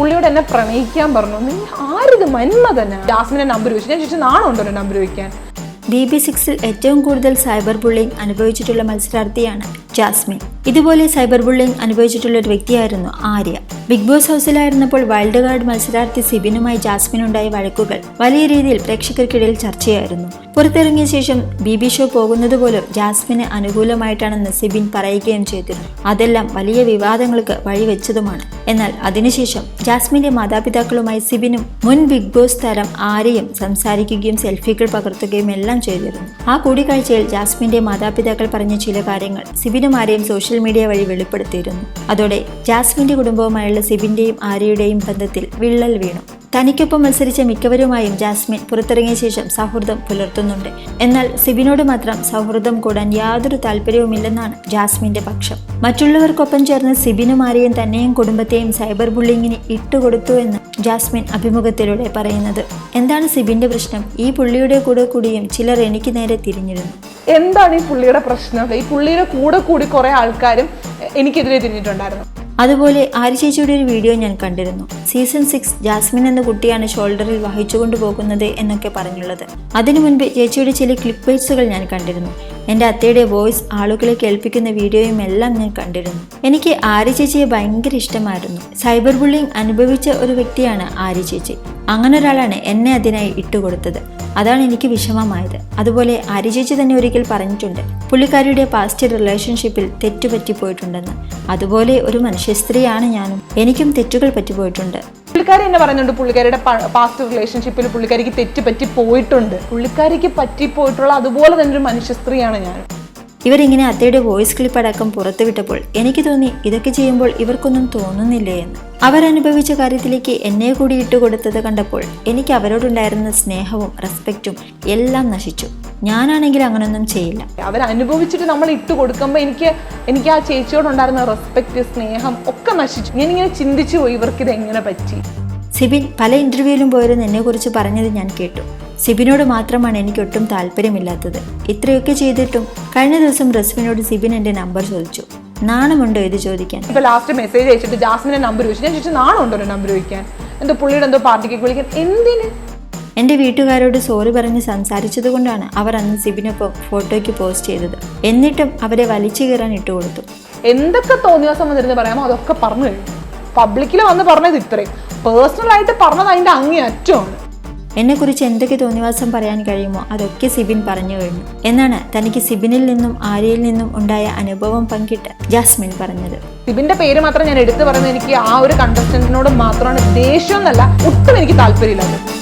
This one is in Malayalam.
പുള്ളിയോട് എന്നെ പ്രണയിക്കാൻ പറഞ്ഞു. നീ ആരിത് മന്മതന ജാസ്മിനെ നമ്പർ ചോദിച്ചു ഞാൻ ചോദിച്ചു നാളെ ഉണ്ടോ നമ്പർ വെക്കാൻ? ബി ബി സിക്സിൽ ഏറ്റവും കൂടുതൽ സൈബർ ബുള്ളിംഗ് അനുഭവിച്ചിട്ടുള്ള മത്സരാർത്ഥിയാണ് ജാസ്മിൻ. ഇതുപോലെ സൈബർ ബുള്ളിംഗ് അനുഭവിച്ചിട്ടുള്ള ഒരു വ്യക്തിയായിരുന്നു ആര്യ. ബിഗ് ബോസ് ഹൗസിലായിരുന്നപ്പോൾ വൈൽഡ് കാർഡ് മത്സരാർത്ഥി സിബിനുമായി ജാസ്മിൻ ഉണ്ടായ വഴക്കുകൾ വലിയ രീതിയിൽ പ്രേക്ഷകർക്കിടയിൽ ചർച്ചയായിരുന്നു. പുറത്തിറങ്ങിയ ശേഷം ബി ബി ഷോ പോകുന്നത് പോലും ജാസ്മിന് അനുകൂലമായിട്ടാണെന്ന് സിബിൻ പറയുകയും ചെയ്തിരുന്നു. അതെല്ലാം വലിയ വിവാദങ്ങൾക്ക് വഴിവെച്ചതുമാണ്. എന്നാൽ അതിനുശേഷം ജാസ്മിന്റെ മാതാപിതാക്കളുമായി സിബിനും മുൻ ബിഗ് ബോസ് താരം ആരെയും സംസാരിക്കുകയും സെൽഫികൾ പകർത്തുകയും എല്ലാം ചെയ്തിരുന്നു. ആ കൂടിക്കാഴ്ചയിൽ ജാസ്മിന്റെ മാതാപിതാക്കൾ പറഞ്ഞ ചില കാര്യങ്ങൾ സിബിനും ആരെയും സോഷ്യൽ മീഡിയ വഴി വെളിപ്പെടുത്തിയിരുന്നു. അതോടെ ജാസ്മിന്റെ കുടുംബവുമായുള്ള സിബിന്റെയും ആര്യയുടെയും ബന്ധത്തിൽ വിള്ളൽ വീണു. തനിക്കൊപ്പം മത്സരിച്ച മിക്കവരുമായും ജാസ്മിൻ പുറത്തിറങ്ങിയ ശേഷം സൗഹൃദം പുലർത്തുന്നുണ്ട്. എന്നാൽ സിബിനോട് മാത്രം സൗഹൃദം കൂടാൻ യാതൊരു താല്പര്യവുമില്ലെന്നാണ് ജാസ്മിന്റെ പക്ഷം. മറ്റുള്ളവർക്കൊപ്പം ചേർന്ന് സിബിനും ആരെയും തന്നെയും കുടുംബത്തെയും സൈബർ ബുള്ളിങ്ങിന് ഇട്ടുകൊടുത്തു എന്ന് ജാസ്മിൻ അഭിമുഖത്തിലൂടെ പറയുന്നത്. എന്താണ് സിബിന്റെ പ്രശ്നം? ഈ പുള്ളിയുടെ കൂടെ കൂടിയും ചിലർ എനിക്ക് നേരെ തിരിഞ്ഞിരുന്നു. എന്താണ് ഈ പുള്ളിയുടെ പ്രശ്നം? ഈ പുള്ളിയുടെ കൂടെ കൂടി കുറെ ആൾക്കാരും എനിക്കെതിരെ തിരിഞ്ഞിട്ടുണ്ടായിരുന്നു. അതുപോലെ ആര്യ ചേച്ചിയുടെ ഒരു വീഡിയോ ഞാൻ കണ്ടിരുന്നു. സീസൺ സിക്സ് ജാസ്മിൻ എന്ന കുട്ടിയാണ് ഷോൾഡറിൽ വഹിച്ചുകൊണ്ട് പോകുന്നത് എന്നൊക്കെ പറഞ്ഞുള്ളത്. അതിനു മുൻപ് ചേച്ചിയുടെ ചില ക്ലിപ്പ് ബൈറ്റ്സുകൾ ഞാൻ കണ്ടിരുന്നു. എന്റെ അത്തയുടെ വോയിസ് ആളുകളെ കേൾപ്പിക്കുന്ന വീഡിയോയും എല്ലാം ഞാൻ കണ്ടിരുന്നു. എനിക്ക് ആര്യ ചേച്ചിയെ ഭയങ്കര ഇഷ്ടമായിരുന്നു. സൈബർ ബുള്ളിംഗ് അനുഭവിച്ച ഒരു വ്യക്തിയാണ് ആര്യ ചേച്ചി അങ്ങനെ ഒരാളാണ് എന്നെ അതിനായി ഇട്ടുകൊടുത്തത്. അതാണ് എനിക്ക് വിഷമമായത്. അതുപോലെ അരിചേച്ചി തന്നെ ഒരിക്കൽ പറഞ്ഞിട്ടുണ്ട് പുള്ളിക്കാരിയുടെ പാസ്റ്റ് റിലേഷൻഷിപ്പിൽ തെറ്റുപറ്റി പോയിട്ടുണ്ടെന്ന് അതുപോലെ ഒരു മനുഷ്യ സ്ത്രീയാണ് ഞാനും. എനിക്കും തെറ്റുകൾ പറ്റിപ്പോയിട്ടുണ്ട്. പുള്ളിക്കാരി എന്നെ പറയുന്നുണ്ട് പുള്ളിക്കാരിയുടെ പാസ്റ്റ് റിലേഷൻഷിപ്പിൽ പുള്ളിക്കാരിക്ക് തെറ്റ് പറ്റി പോയിട്ടുണ്ട് പുള്ളിക്കാരിക്ക് പറ്റിപ്പോയിട്ടുള്ള അതുപോലെ തന്നെ ഒരു മനുഷ്യ സ്ത്രീയാണ് ഞാൻ. ഇവരിങ്ങനെ അത്തയുടെ വോയിസ് ക്ലിപ്പ് അടക്കം പുറത്തുവിട്ടപ്പോൾ എനിക്ക് തോന്നി ഇതൊക്കെ ചെയ്യുമ്പോൾ ഇവർക്കൊന്നും തോന്നുന്നില്ലേ എന്ന്. അവരനുഭവിച്ച കാര്യത്തിലേക്ക് എന്നെ കൂടി ഇട്ടുകൊടുത്തത് കണ്ടപ്പോൾ എനിക്ക് അവരോടുണ്ടായിരുന്ന സ്നേഹവും റെസ്പെക്റ്റും എല്ലാം നശിച്ചു. ഞാനാണെങ്കിൽ അങ്ങനൊന്നും ചെയ്യില്ല. അവർ അനുഭവിച്ചിട്ട് നമ്മൾ ഇട്ട് കൊടുക്കുമ്പോൾ എനിക്ക് എനിക്ക് ആ ചേച്ചിയോടുണ്ടായിരുന്ന റെസ്പെക്ട് സ്നേഹം ഒക്കെ നശിച്ചു. ഞാനിങ്ങനെ ചിന്തിച്ചു പോയി ഇവർക്ക് ഇത് എങ്ങനെ പറ്റി? സിബിൻ പല ഇന്റർവ്യൂവിലും പോയിരുന്ന് എന്നെക്കുറിച്ച് പറഞ്ഞത് ഞാൻ കേട്ടു. സിബിനോട് മാത്രമാണ് എനിക്ക് ഒട്ടും താല്പര്യമില്ലാത്തത്. ഇത്രയൊക്കെ ചെയ്തിട്ടും കഴിഞ്ഞ ദിവസം റസ്മിനോട് സിബിൻ എന്റെ നമ്പർ ചോദിച്ചു. നാണമുണ്ടോ ഇത് ചോദിക്കാൻ? ഇപ്പൊ ലാസ്റ്റ് മെസ്സേജ് അയച്ചിട്ട് ജാസ്മിന്റെ നമ്പർ ചോദിച്ചു. ഞാൻ ചോദിച്ചു നാണമുണ്ടോ നമ്പർ ചോദിക്കാൻ? എന്തോ പുള്ളിയുടെ എന്തോ പാർട്ടിക്ക് വിളിക്കാൻ? എന്തിന്? എന്റെ വീട്ടുകാരോട് സോറി പറഞ്ഞ് സംസാരിച്ചതുകൊണ്ടാണ് അവർ അന്ന് സിബിനൊപ്പം ഫോട്ടോയ്ക്ക് പോസ്റ്റ് ചെയ്തത്. എന്നിട്ടും അവരെ വലിച്ചു കയറാൻ ഇട്ടുകൊടുത്തു എന്തൊക്കെ തോന്നിയാസം വന്നിരുന്ന് പറയാമോ? അതൊക്കെ പറഞ്ഞു കഴിഞ്ഞു. പബ്ലിക്കിൽ വന്ന് പറഞ്ഞത് ഇത്രയും. പേഴ്സണലായിട്ട് പറഞ്ഞത് അതിന്റെ അങ്ങേ അറ്റമാണ്. എന്നെക്കുറിച്ച് എന്തൊക്കെ തോന്നിവാസം പറയാൻ കഴിയുമോ അതൊക്കെ സിബിൻ പറഞ്ഞു കഴിഞ്ഞു. എന്നാണ് തനിക്ക് സിബിനിൽ നിന്നും ആര്യയിൽ നിന്നും ഉണ്ടായ അനുഭവം പങ്കിട്ട് ജാസ്മിൻ പറഞ്ഞത്. സിബിന്റെ പേര് മാത്രം ഞാൻ എടുത്തു പറയുന്നത് എനിക്ക് ആ ഒരു കണ്ടസ്റ്റന്റിനോട് മാത്രമാണ് ദേഷ്യം എന്നല്ല ഒട്ടും എനിക്ക് താല്പര്യമില്ല